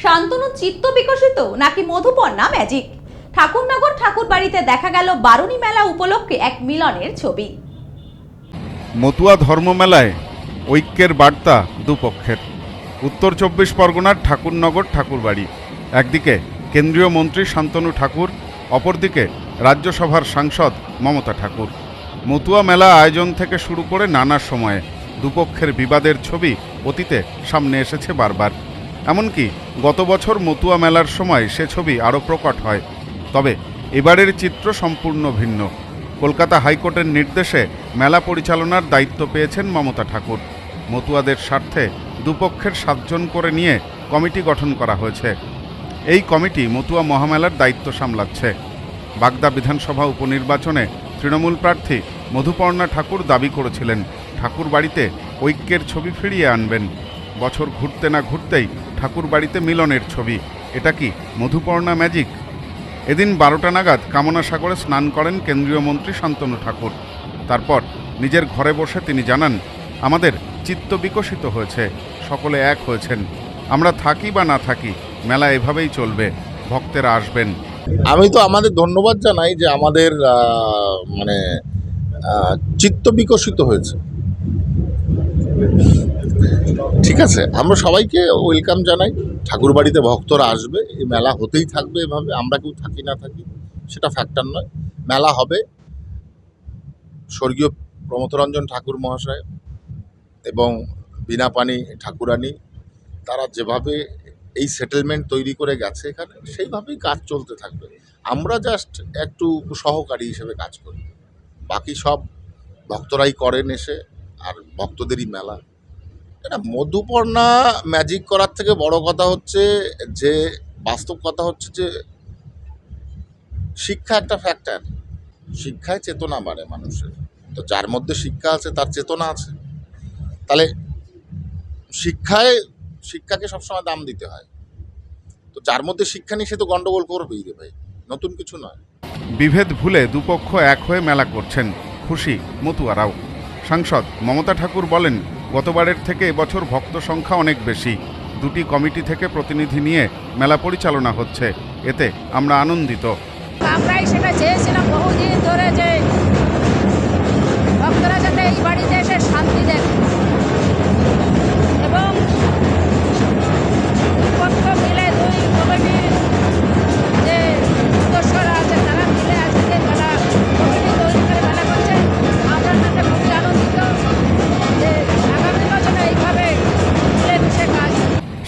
শান্তনু চিত্ত বিকশিত নাকি মধুপর্ণা ম্যাজিক ঠাকুরনগর ঠাকুর বাড়িতে দেখা গেল বারুণী মেলা উপলক্ষে এক মিলনের ছবি। মতুয়া ধর্মমেলায় ঐক্যের বার্তা দুপক্ষের। উত্তর চব্বিশ পরগনার ঠাকুরনগর ঠাকুরবাড়ি। একদিকে কেন্দ্রীয় মন্ত্রী শান্তনু ঠাকুর, অপরদিকে রাজ্যসভার সাংসদ মমতা ঠাকুর। মতুয়া মেলা আয়োজন থেকে শুরু করে নানা সময়ে দুপক্ষের বিবাদের ছবি অতীতে সামনে এসেছে বারবার। এমনকি গত বছর মতুয়া মেলার সময় সে ছবি আরও প্রকট হয়। তবে এবারের চিত্র সম্পূর্ণ ভিন্ন। কলকাতা হাইকোর্টের নির্দেশে মেলা পরিচালনার দায়িত্ব পেয়েছেন মমতা ঠাকুর। মতুয়াদের স্বার্থে দুপক্ষের সাতজন করে নিয়ে কমিটি গঠন করা হয়েছে। এই কমিটি মতুয়া মহামেলার দায়িত্ব সামলাচ্ছে। বাগদা বিধানসভা উপনির্বাচনে তৃণমূল প্রার্থী মধুপর্ণা ঠাকুর দাবি করেছিলেন, ঠাকুর বাড়িতে ঐক্যের ছবি ফিরিয়ে আনবেন। বছর ঘুরতে না ঘুরতেই ঠাকুর বাড়িতে মিলনের ছবি। এটা কি মধুপর্ণা ম্যাজিক? এদিন বারোটা নাগাদ কামনা সাগরে স্নান করেন কেন্দ্রীয় মন্ত্রী শান্তনু ঠাকুর। তারপর নিজের ঘরে বসে তিনি জানান, আমাদের চিত্ত বিকশিত হয়েছে, সকলে এক হয়েছেন। আমরা থাকি বা না থাকি, মেলা এভাবেই চলবে, ভক্তেরা আসবেন। আমি তো আমাদের ধন্যবাদ জানাই যে আমাদের মানে চিত্ত বিকশিত হয়েছে। ঠিক আছে, আমরা সবাইকে ওয়েলকাম জানাই। ঠাকুর বাড়িতে ভক্তরা আসবে, এই মেলা হতেই থাকবে এভাবে, আমরা কেউ থাকি না থাকি, সেটা ফ্যাক্টর নয়। মেলা হবে। স্বর্গীয় প্রমথরঞ্জন ঠাকুর মহাশয় এবং বীণাপানি ঠাকুরানী, তারা যেভাবে এই সেটেলমেন্ট তৈরি করে গেছে এখানে, সেইভাবেই কাজ চলতে থাকবে। আমরা জাস্ট একটু সহকারী হিসেবে কাজ করি। বাকি সব ভক্তরাই করেন এসে, আর ভক্তদেরই মেলা। এটা মধুপর্ণা ম্যাজিক করার থেকে বড় কথা হচ্ছে যে, বাস্তব কথা হচ্ছে যে, শিক্ষা একটা ফ্যাক্টর শিক্ষায় চেতনা বাড়ে মানুষের। তো যার মধ্যে শিক্ষা আছে, তার চেতনা আছে। তাহলে শিক্ষায়, শিক্ষাকে সবসময় দাম দিতে হয়। তো যার মধ্যে শিক্ষা নেই, সে তো গন্ডগোল করবেই রে ভাই। নতুন কিছু নয়। বিভেদ ভুলে দুপক্ষ এক হয়ে মেলা করছেন খুশি মতুয়ারাও সাংসদ মমতা ঠাকুর বলেন গতবারের থেকে এবছর ভক্ত সংখ্যা অনেক বেশি। দুটি কমিটি থেকে প্রতিনিধি নিয়ে মেলা পরিচালনা হচ্ছে। এতে আমরা আনন্দিত। আমরাই সেটা চেয়েছিলাম বহুদিন ধরে যে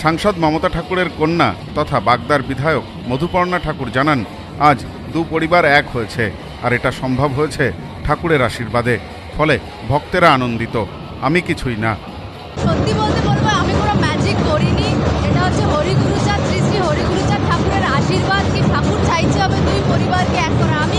সাংসদ মমতা ঠাকুরের কন্যা তথা বাগদার বিধায়ক মধুপর্ণা ঠাকুর জানান, আজ দু পরিবার এক হয়েছে, আর এটা সম্ভব হয়েছে ঠাকুরের আশীর্বাদে, ফলে ভক্তেরা আনন্দিত, আমি কিছুই না। সত্যি বলতে বলব, আমি কোনো ম্যাজিক করিনি, এটা হচ্ছে শ্রী শ্রী ঠাকুরের আশীর্বাদ, কি ঠাকুর চাইছে হবে দুই পরিবারকে এক আমি